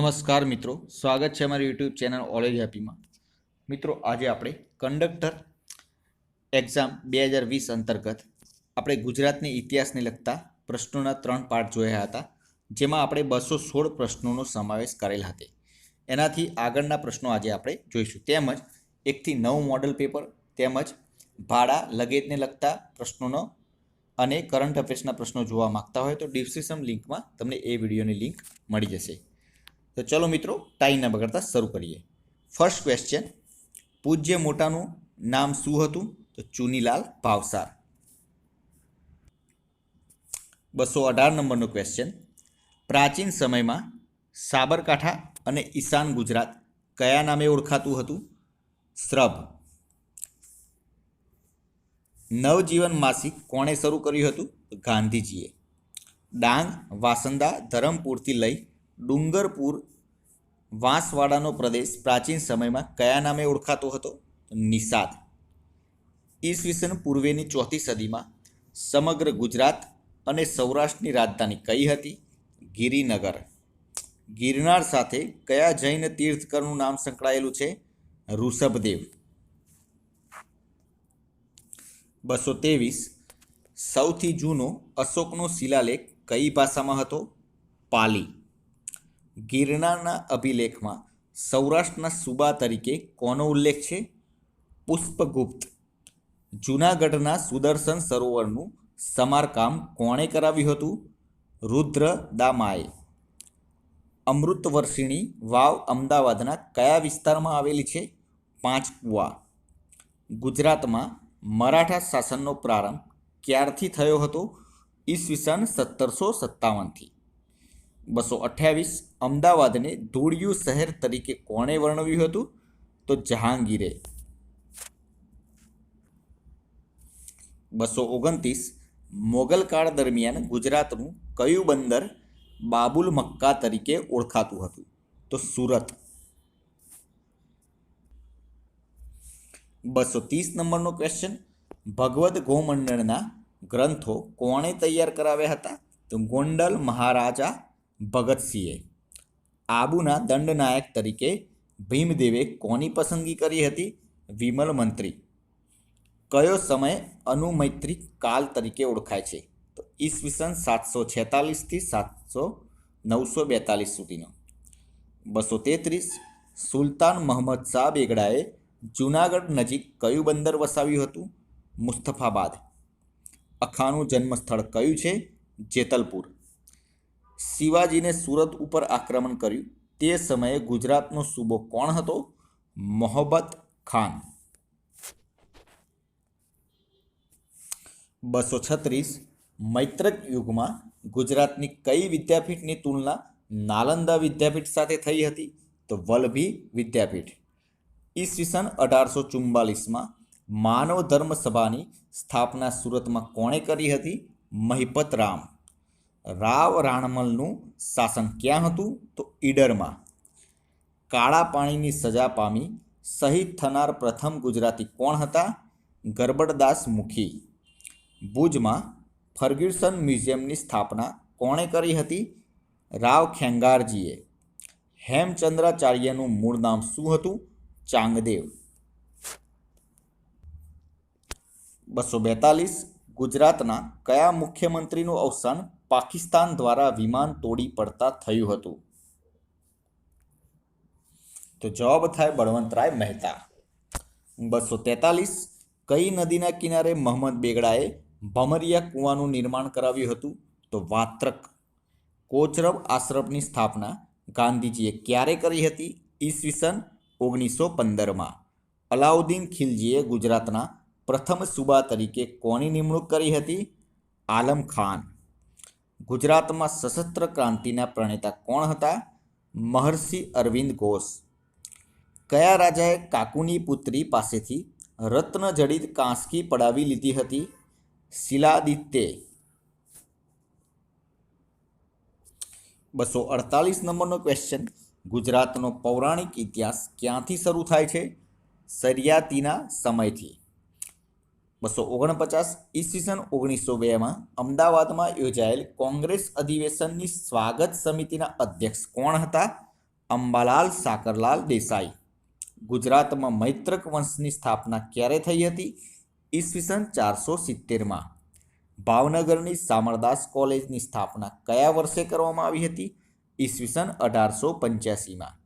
નમસ્કાર મિત્રો, સ્વાગત છે અમારી યુટ્યુબ ચેનલ ઓલેજ હેપીમાં મિત્રો, આજે આપણે કંડક્ટર એક્ઝામ બે હજાર વીસ અંતર્ગત આપણે ગુજરાતની ઇતિહાસને લગતા પ્રશ્નોના ત્રણ પાઠ જોયા હતા, જેમાં આપણે બસો સોળ પ્રશ્નોનો સમાવેશ કરેલ હતો. એનાથી આગળના પ્રશ્નો આજે આપણે જોઈશું. તેમજ એકથી નવ મોડલ પેપર તેમજ ભાડા લગેજને લગતા પ્રશ્નોનો અને કરંટ અફેર્સના પ્રશ્નો જોવા માંગતા હોય તો ડિસ્ક્રિપ્શન લિંકમાં તમને એ વિડીયોની લિંક મળી જશે. તો ચલો મિત્રો ટાઈમ ન બગડતા શરૂ કરીએ. ફર્સ્ટ ક્વેશ્ચન પૂજ્ય મોટાનું નામ શું હતું? તો ચુનીલાલ ભાવસાર. બસો અઢાર નંબરનો ક્વેશ્ચન પ્રાચીન સમયમાં સાબરકાંઠા અને ઈશાન ગુજરાત કયા નામે ઓળખાતું હતું? શ્રભ નવજીવન માસિક કોણે શરૂ કર્યું હતું? ગાંધીજીએ. ડાંગ, વાસંદા, ધરમપુરથી લઈ ડુંગરપુર વાંસવાડાનો પ્રદેશ પ્રાચીન સમયમાં કયા નામે ઓળખાતો હતો? નિષાદ. ઈસવીસન પૂર્વેની ચોથી સદીમાં સમગ્ર ગુજરાત અને સૌરાષ્ટ્રની રાજધાની કઈ હતી? ગિરિનગર. ગિરનાર સાથે કયા જૈન તીર્થકરનું નામ સંકળાયેલું છે? ઋષભદેવ. બસો ત્રેવીસ. સૌથી જૂનો અશોકનો શિલાલેખ કઈ ભાષામાં હતો? પાલી. ગિરનારના અભિલેખમાં સૌરાષ્ટ્રના સુબા તરીકે કોનો ઉલ્લેખ છે? પુષ્પગુપ્ત. જૂનાગઢના સુદર્શન સરોવરનું સમારકામ કોણે કરાવ્યું હતું? રુદ્ર દામાએ. અમૃતવર્ષિણી વાવ અમદાવાદના કયા વિસ્તારમાં આવેલી છે? પાંચકુવા. ગુજરાતમાં મરાઠા શાસનનો પ્રારંભ ક્યારથી થયો હતો? ઈસવીસન સત્તરસો સત્તાવનથી. બસો અઠ્યાવીસ અમદાવાદને ધૂળિયું શહેર તરીકે કોણે વર્ણવ્યું હતું? તો જહાંગીરે. બસો ઓગણત્રીસ મોગલ કાળ દરમિયાન ગુજરાતનું કયું બંદર બાબુલ મક્કા તરીકે ઓળખાતું હતું? તો સુરત. બસો ત્રીસ નંબરનો ક્વેશ્ચન ભગવદ્ ગોમંડળના ગ્રંથો કોણે તૈયાર કરાવ્યા હતા? તો ગોંડલ મહારાજા ભગતસિંહે આબુના દંડનાયક તરીકે ભીમદેવે કોની પસંદગી કરી હતી? વિમલ મંત્રી. કયો સમય અનુમૈત્રી કાલ તરીકે ઓળખાય છે? તો ઈસવીસન સાતસો છેતાલીસથી સાતસો નવસો બેતાલીસ સુધીનો. બસો તેત્રીસ, સુલતાન મહમ્મદ શાહ બેગડાએ જૂનાગઢ નજીક કયું બંદર વસાવ્યું હતું? મુસ્તફાબાદ. અખાનું જન્મસ્થળ કયું છે? જેતલપુર. શિવાજીને સુરત ઉપર આક્રમણ કર્યું. તે સમયે ગુજરાતનો સૂબો કોણ હતો? મોહબ્બત ખાન. બસો છત્રીસ, મૈત્રક યુગમાં ગુજરાતની કઈ વિદ્યાપીઠની તુલના નાલંદા વિદ્યાપીઠ સાથે થઈ હતી? તો વલ્લભી વિદ્યાપીઠ. ઈસવીસન અઢારસો ચુમ્બાલીસમાં માનવ ધર્મ સભાની સ્થાપના સુરતમાં કોણે કરી હતી? મહિપત રામ રાવ રાણમલનું શાસન ક્યાં હતું? તો ઈડરમાં. કાળા પાણીની સજા પામી શહીદ થનાર પ્રથમ ગુજરાતી કોણ હતા? ગરબડદાસ મુખી. ભુજમાં ફર્ગ્યુસન મ્યુઝિયમની સ્થાપના કોણે કરી હતી? રાવ ખેંગારજીએ. હેમચંદ્રાચાર્યનું મૂળ નામ શું હતું? ચાંગદેવ. બસો બેતાલીસ ગુજરાતના કયા મુખ્યમંત્રીનું અવસાન પાકિસ્તાન દ્વારા વિમાન તોડી પડતા થયું હતું. તો જવાબ થાય બળવંતરાય મહેતા. બસો તેતાલીસ, કઈ નદીના કિનારે મોહમ્મદ બેગડાએ ભમરિયા કૂવાનું નિર્માણ કરાવ્યું હતું? તો વાત્રક. કોચરબ આશ્રમની સ્થાપના ગાંધીજીએ ક્યારે કરી હતી? ઈસવીસન ઓગણીસો પંદરમાં. અલાઉદ્દીન ખિલજીએ ગુજરાતના પ્રથમ સુબા તરીકે કોની નિમણૂક કરી હતી? આલમ ખાન. ગુજરાતમાં સશસ્ત્ર ક્રાંતિના પ્રણેતા કોણ હતા? મહર્ષિ અરવિંદ ઘોષ. કયા રાજાએ કાકુની પુત્રી પાસેથી રત્નજડિત કાંસકી પડાવી લીધી હતી? શિલાદિત્યે. બસો અડતાલીસ નંબરનો ક્વેશ્ચન ગુજરાતનો પૌરાણિક ઇતિહાસ ક્યાંથી શરૂ થાય છે? સરિયાતીના સમયથી. બસો ઓગણપચાસ ઈસવીસન ઓગણીસો બેમાં અમદાવાદમાં યોજાયેલ કોંગ્રેસ અધિવેશનની સ્વાગત સમિતિના અધ્યક્ષ કોણ હતા? અંબાલાલ સાકરલાલ દેસાઈ. ગુજરાતમાં મૈત્રક વંશની સ્થાપના ક્યારે થઈ હતી? ઈસવીસન ચારસો સિત્તેરમાં. ભાવનગરની સામરદાસ કોલેજની સ્થાપના કયા વર્ષે કરવામાં આવી હતી? ઈસવીસન અઢારસો પંચ્યાસીમાં.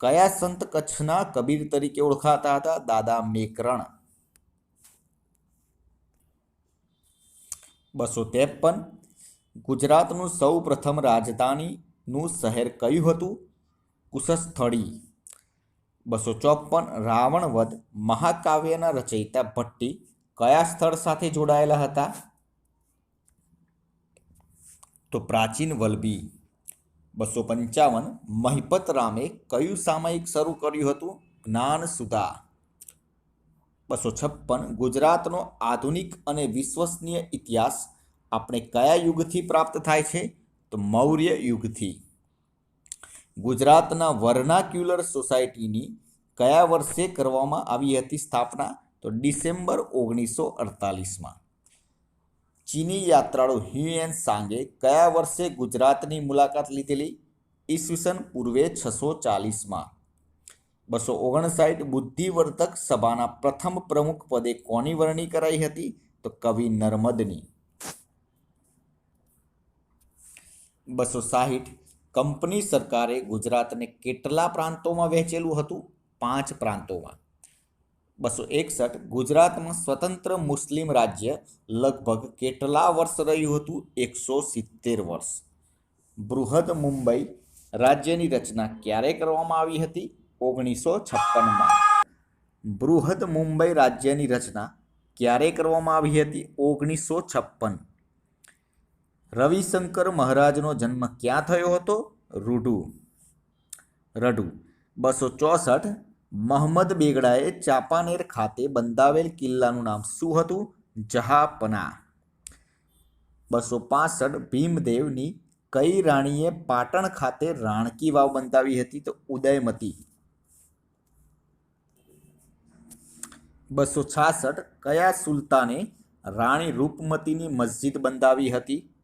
કયા સંત કચ્છના કબીર તરીકે ઓળખાતા હતા? દાદા મેકરણ. બસો ત્રેપન ગુજરાતનું સૌ પ્રથમ રાજધાનીનું શહેર કયું હતું? કુશસ્થળી. બસો ચોપન રાવણવધ મહાકાવ્યના રચયિતા ભટ્ટી કયા સ્થળ સાથે જોડાયેલા હતા? તો પ્રાચીન વલભી. બસો પંચાવન, મહિપત રામે કયું સામયિક શરૂ કર્યું હતું? જ્ઞાન સુધા બસો છપ્પન ગુજરાતનો આધુનિક અને વિશ્વસનીય ઇતિહાસ આપણે કયા યુગથી પ્રાપ્ત થાય છે? તો મૌર્ય યુગથી. ગુજરાતના વર્નાક્યુલર સોસાયટીની કયા વર્ષે કરવામાં આવી હતી સ્થાપના? તો ડિસેમ્બર ઓગણીસો અડતાલીસમાં. ચીની યાત્રાળુ હ્યુએન સાંગે કયા વર્ષે ગુજરાતની મુલાકાત લીધેલી? ઈસવીસન પૂર્વે છસો ચાલીસમાં. બસો ઓગણસાઠ બુદ્ધિવર્ધક સભાના પ્રથમ પ્રમુખ પદે કોની વરણી કરાઈ હતી? તો કવિ નર્મદની. બસો સાહીઠ કંપની સરકારે ગુજરાતને કેટલા પ્રાંતોમાં વહેંચેલું હતું? પાંચ પ્રાંતોમાં. બસો એકસઠ ગુજરાતમાં સ્વતંત્ર મુસ્લિમ રાજ્ય લગભગ કેટલા વર્ષ રહ્યું હતું? એકસો સિત્તેર વર્ષ. બૃહદ મુંબઈ રાજ્યની રચના ક્યારે કરવામાં આવી હતી? ઓગણીસો છપ્પનમાં. બૃહદ મુંબઈ રાજ્યની રચના ક્યારે કરવામાં આવી હતી? ઓગણીસો છપ્પન. રવિશંકર મહારાજનો જન્મ ક્યાં થયો હતો? રૂડુ. રઢુ બસો ચોસઠ મહમ્મદ બેગડાએ ચાંપાનેર ખાતે બંધાવેલ કિલ્લાનું નામ શું હતું? જહાપના. બસો પાસઠ ભીમદેવની કઈ રાણીએ પાટણ ખાતે રાણકી વાવ બંધાવી હતી? તો ઉદયમતી. બસો છાસઠ કયા સુલતાને રાણી રૂપમતીની મસ્જિદ બંધાવી હતી?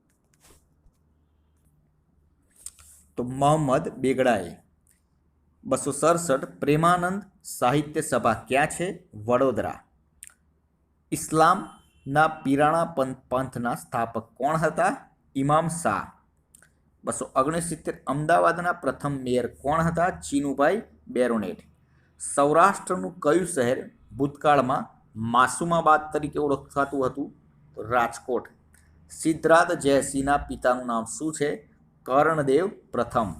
તો મોહમ્મદ બેગડાએ. બસો સડસઠ પ્રેમાનંદ સાહિત્ય સભા ક્યાં છે? વડોદરા. ઇસ્લામના પીરાણા પંથ પંથના સ્થાપક કોણ હતા? ઇમામ શાહ. બસો ઓગણસિત્તેર અમદાવાદના પ્રથમ મેયર કોણ હતા? ચીનુભાઈ બેરોનેટ. સૌરાષ્ટ્રનું કયું શહેર ભૂતકાળમાં માસુમાબાદ તરીકે ઓળખાતું હતું રાજકોટ. સિદ્ધરાજ જયસિંહના પિતાનું નામ શું છે? કર્ણદેવ પ્રથમ.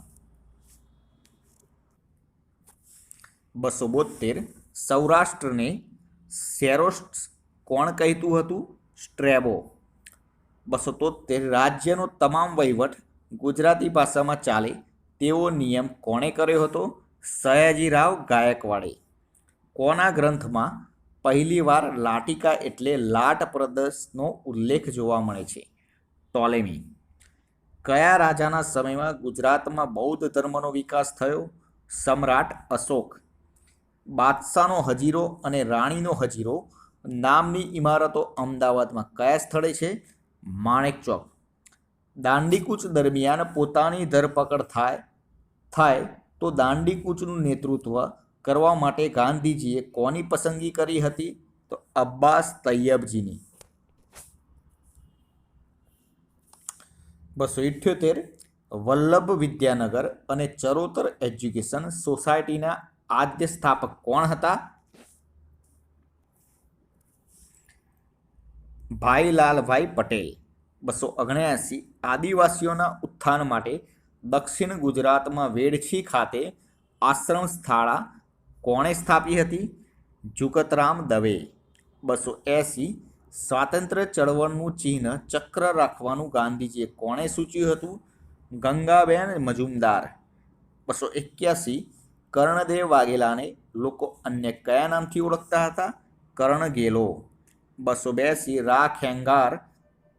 બસો બોતેર સૌરાષ્ટ્રને સેરોસ્ટ કોણ કહેતું હતું? સ્ટ્રેબો. બસો તોતેર રાજ્યનો તમામ વહીવટ ગુજરાતી ભાષામાં ચાલે તેવો નિયમ કોણે કર્યો હતો? સયાજીરાવ ગાયકવાડે. કોના ગ્રંથમાં પહેલીવાર લાટિકા એટલે લાટ પ્રદેશનો ઉલ્લેખ જોવા મળે છે? ટોલેમી. કયા રાજાના સમયમાં ગુજરાતમાં બૌદ્ધ ધર્મનો વિકાસ થયો? સમ્રાટ અશોક. બાદશાહનો હજીરો અને રાણીનો હજીરો નામની ઇમારતો અમદાવાદમાં કયા સ્થળે છે? માણેક ચોક. દાંડીકૂચ દરમિયાન પોતાની ધરપકડ થાય થાય તો દાંડીકૂચનું નેતૃત્વ કરવા માટે ગાંધીજીએ કોની પસંદગી કરી હતી? તો અબ્બાસ તૈયબજીની. બસો ઇઠ્યોતેર, વલ્લભ વિદ્યાનગર અને ચરોતર એજ્યુકેશન સોસાયટીના આદ્ય સ્થાપક કોણ હતા? ભાઈલાલભાઈ પટેલ. બસો ઓગણ્યાસી આદિવાસીઓના ઉત્થાન માટે દક્ષિણ ગુજરાતમાં વેડછી ખાતે આશ્રમ સ્થાળા કોણે સ્થાપી હતી? જુગતરામ દવે. બસો એંસી સ્વાતંત્ર્ય ચળવળનું ચિહ્ન ચક્ર રાખવાનું ગાંધીજીએ કોણે સૂચ્યું હતું? ગંગાબેન મજુમદાર. બસો એક્યાસી કર્ણદેવ વાઘેલાને લોકો અન્ય કયા નામથી ઓળખતા હતા? કર્ણ ગેલો બસો બેસી રા ખેંગાર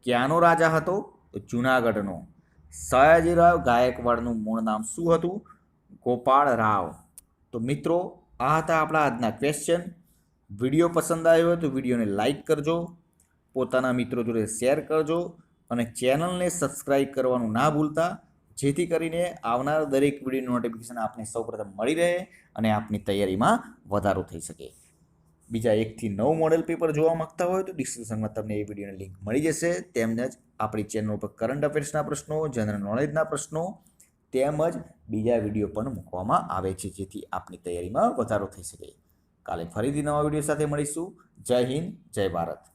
ક્યાંનો રાજા હતો? તો જુનાગઢનો. સયાજીરાવ ગાયકવાડનું મૂળ નામ શું હતું? ગોપાળ રાવ તો મિત્રો આ હતા આપણા આજના ક્વેશ્ચન વીડિયો પસંદ આવ્યો હોય તો વિડીયોને લાઇક કરજો, પોતાના મિત્રો જોડે શેર કરજો અને ચેનલને સબસ્ક્રાઈબ કરવાનું ના ભૂલતા, જેથી કરીને આવનાર દરેક વીડિયો નોટિફિકેશન આપને સૌપ્રથમ મળી રહે અને આપની તૈયારીમાં વધારો થઈ શકે. બીજા એકથી નવ મોડેલ પેપર જોવા માગતા હોય તો ડિસ્ક્રિપ્શનમાં તમને એ વિડીયોની લિંક મળી જશે. તેમજ આપણી ચેનલ ઉપર કરંટ અફેર્સના પ્રશ્નો જનરલ નોલેજના પ્રશ્નો તેમજ બીજા વીડિયો પણ મૂકવામાં આવે છે, જેથી આપની તૈયારીમાં વધારો થઈ શકે. કાલે ફરીથી નવા વીડિયો સાથે મળીશું. જય હિન્દ, જય ભારત.